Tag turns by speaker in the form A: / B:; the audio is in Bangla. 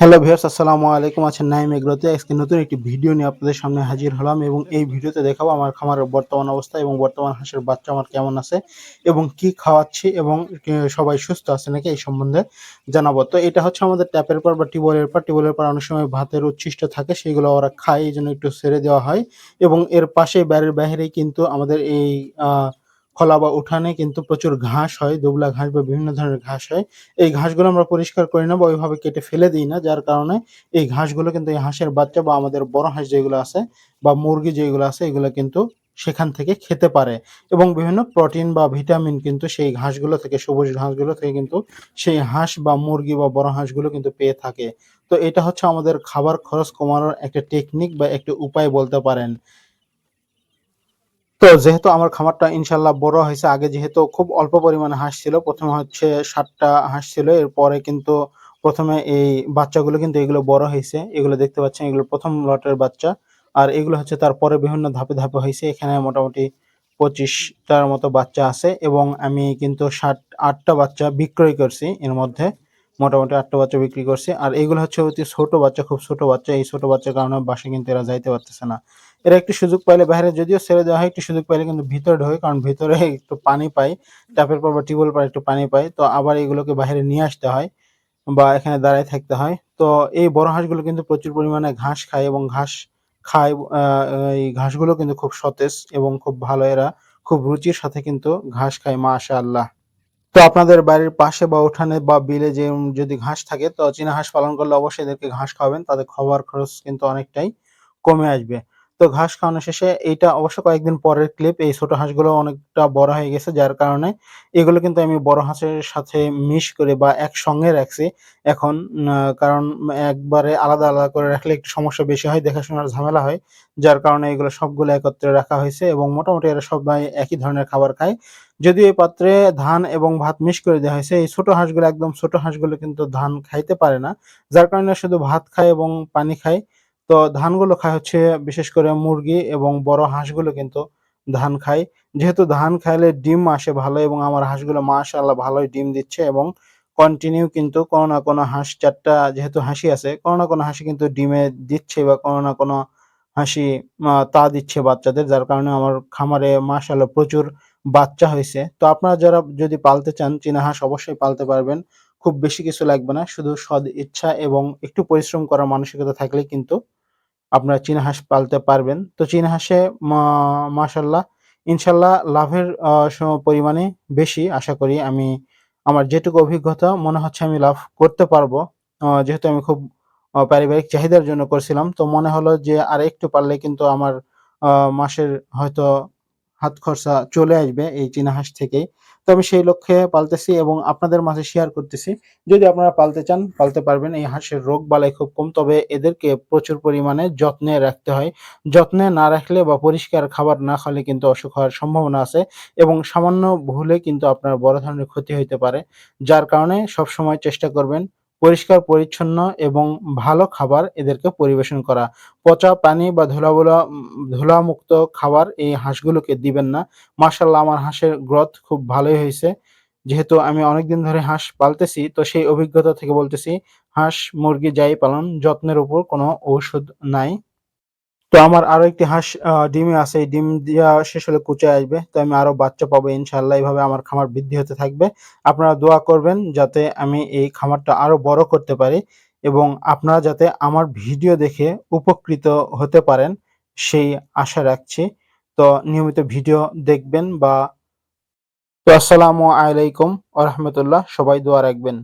A: হ্যালো ভিউয়ার্স আসসালামু আলাইকুম। আছেন নাইম এগ্রোতে। আজকে নতুন একটি ভিডিও নিয়ে আপনাদের সামনে হাজির হলাম এবং এই ভিডিওতে দেখাবো আমার খামারের বর্তমান অবস্থা এবং বর্তমান হাঁসের বাচ্চা আমার কেমন আছে এবং কি খাওয়াচ্ছি এবং সবাই সুস্থ আছে নাকি এই সম্বন্ধে জানাব। তো এটা হচ্ছে আমাদের ট্যাপের পর বা টিউবওয়েলের পর। টিউবওয়েলের পর অনেক সময় ভাতের উচ্ছিষ্ট থাকে সেগুলো ওরা খায় এই জন্য একটু ছেড়ে দেওয়া হয় এবং এর পাশে বাড়ির বাইরেই কিন্তু আমাদের এই আহ, খোলা বা উঠানে কিন্তু প্রচুর ঘাস হয়, দুবলা ঘাস বা বিভিন্ন ধরনের ঘাস হয়। এই ঘাসগুলো আমরা পরিষ্কার করি না বা ওইভাবে কেটে ফেলে দিই না, যার কারণে এই ঘাসগুলো কিন্তু এই হাঁসের বাচ্চা বা আমাদের বড় হাঁস যেগুলো আছে বা মুরগি যেগুলো আছে, এগুলো কিন্তু সেখান থেকে খেতে পারে এবং বিভিন্ন প্রোটিন বা ভিটামিন কিন্তু সেই ঘাসগুলো থেকে, সবুজ ঘাসগুলো থেকে কিন্তু সেই হাঁস বা মুরগি বা বড় হাঁসগুলো কিন্তু পেয়ে থাকে। তো এটা হচ্ছে আমাদের খাবার খরচ কমানোর একটা টেকনিক বা একটা উপায় বলতে পারেন। তো যেহেতু আমার খামারটা ইনশাল্লাহ বড় হয়েছে, আগে যেহেতু খুব অল্প পরিমাণে হাঁস ছিল, প্রথমে হচ্ছে ষাটটা হাঁস ছিল, এরপরে কিন্তু প্রথমে এই বাচ্চাগুলো কিন্তু এগুলো বড় হয়েছে, এগুলো দেখতে পাচ্ছেন, এগুলো প্রথম লটের বাচ্চা। আর এগুলো হচ্ছে তারপরে বিভিন্ন ধাপে ধাপে হয়েছে, এখানে মোটামুটি পঁচিশটার মতো বাচ্চা আছে, এবং আমি কিন্তু ষাট আটটা বাচ্চা বিক্রয় করছি এর মধ্যে। মোটামুটি আটটা বাচ্চা বিক্রি করছি। আর এগুলো হচ্ছে অতি ছোট বাচ্চা, খুব ছোট বাচ্চা। এই ছোট বাচ্চার কারণে বাসায় কিন্তু এরা যাইতে পারতেছে না। এরা একটু সুযোগ পাইলে বাইরে যদিও ছেড়ে দেওয়া হয়, একটু সুযোগ পাইলে কিন্তু ভিতরে ঢোকে, কারণ ভিতরে একটু পানি পায় ট্যাপের পর বা টিউবওয়েল পর একটু পানি পায়। তো আবার এগুলোকে বাইরে নিয়ে আসতে হয় বা এখানে দাঁড়ায় থাকতে হয়। তো এই বড় হাঁসগুলো কিন্তু প্রচুর পরিমাণে ঘাস খায় এবং ঘাস খায় এই ঘাসগুলো কিন্তু খুব সতেজ এবং খুব ভালো এরা। খুব রুচির সাথে কিন্তু ঘাস খায়, মাশাআল্লাহ। তো আপনাদের বাড়ির পাশে বা উঠানে বা বিলে যে যদি ঘাস থাকে, তো চীনা হাঁস পালন করলে অবশ্যই এদেরকে ঘাস খাওয়াবেন। তাদের খাবার খরচ কিন্তু অনেকটাই কমে আসবে। তো ঘাস খাওয়ানো শেষে এইটা অবশ্য কয়েকদিন পরের ক্লিপ এই ছোট হাঁসগুলো অনেকটা বড় হয়ে গেছে, যার কারণে এগুলো কিন্তু আমি বড় হাঁসের সাথে মিশ করে বা একসঙ্গে রাখছি। এখন কারণ একবারে আলাদা আলাদা করে রাখলে একটু সমস্যা বেশি হয়, দেখাশোনার ঝামেলা হয়, যার কারণে এগুলো সবগুলো একত্রে রাখা হয়েছে এবং মোটামুটি এরা সবাই একই ধরনের খাবার খায়। যদিও এই পাত্রে ধান এবং ভাত মিশ করে দেওয়া হয়েছে, এই ছোট হাঁসগুলো একদম ছোট হাঁসগুলো কিন্তু ধান খাইতে পারে না, যার কারণে শুধু ভাত খায় এবং পানি খায়। তো ধানগুলো খায় হচ্ছে, বিশেষ করে মুরগি এবং বড় হাঁসগুলো কিন্তু ধান খায়। যেহেতু ধান খাইলে ডিম আসে ভালো এবং আমার হাঁসগুলো মাশাআল্লাহ ভালোই ডিম দিচ্ছে এবং কন্টিনিউ কিন্তু কোনো না কোনো হাঁস চারটা যেহেতু হাসি আছে, কোনো না কোনো হাসি কিন্তু ডিমে দিচ্ছে বা কোনো না কোনো হাসি তা দিচ্ছে বাচ্চাদের, যার কারণে আমার খামারে মাশাআল্লাহ প্রচুর বাচ্চা হয়েছে। তো আপনারা যারা যদি পালতে চান, চীনা হাঁস অবশ্যই পালতে পারবেন। খুব বেশি কিছু লাগবে না, শুধু সদ ইচ্ছা এবং একটু পরিশ্রম করার মানসিকতা থাকলে কিন্তু আপনারা চীনা হাঁস পালতে পারবেন। তো চীনা হাঁসে মাশাল্লাহ ইনশাল্লাহ লাভের পরিমাণে বেশি, আশা করি আমি, আমার যেটুকু অভিজ্ঞতা, মনে হচ্ছে আমি লাভ করতে পারব। যেহেতু আমি খুব পারিবারিক চাহিদার জন্য করছিলাম, তো মনে হলো যে আর একটু পারলে কিন্তু আমার মাসের হয়তো হাত খরচা চলে আসবে এই চীনা হাঁস থেকেই। আমি সেই লক্ষ্যে পালতেছি এবং আপনাদের মাঝে শেয়ার করতেছি। যদি আপনারা পালতে চান, পালতে পারবেন। এই হাঁসের রোগ বালাই খুব কম, তবে এদেরকে প্রচুর পরিমাণে যত্নে রাখতে হয়। যত্নে না রাখলে বা পরিষ্কার খাবার না খাওয়ালে কিন্তু অসুখ হওয়ার সম্ভাবনা আছে এবং সামান্য ভুলে কিন্তু আপনার বড় ধরনের ক্ষতি হইতে পারে, যার কারণে সবসময় চেষ্টা করবেন পরিষ্কার, পরিচ্ছন্ন এবং ভালো খাবার এদেরকে পরিবেশন করা। পচা পানি বা ধুলাবুলা, ধুলামুক্ত খাবার এই হাঁসগুলোকে দিবেন না। মার্শাল্লাহ আমার হাঁসের গ্রোথ খুব ভালোই হয়েছে। যেহেতু আমি অনেকদিন ধরে হাঁস পালতেছি, তো সেই অভিজ্ঞতা থেকে বলতেছি, হাঁস মুরগি যাই পালন, যত্নের উপর কোনো ঔষধ নাই। তো আমার আরও একটি হাঁস ডিমে আছে। এই ডিম দিয়া শেষ হলে কুচে আসবে। তো আমি আরও বাচ্চা পাবো ইনশাল্লাহ এইভাবে আমার খামার বৃদ্ধি হতে থাকবে। আপনারা দোয়া করবেন যাতে আমি এই খামারটা আরও বড় করতে পারি এবং আপনারা যাতে আমার ভিডিও দেখে উপকৃত হতে পারেন, সেই আশা রাখছি। তো নিয়মিত ভিডিও দেখবেন বা তো আসসালামু আলাইকুম আ রহমতুল্লাহ। সবাই দোয়া রাখবেন।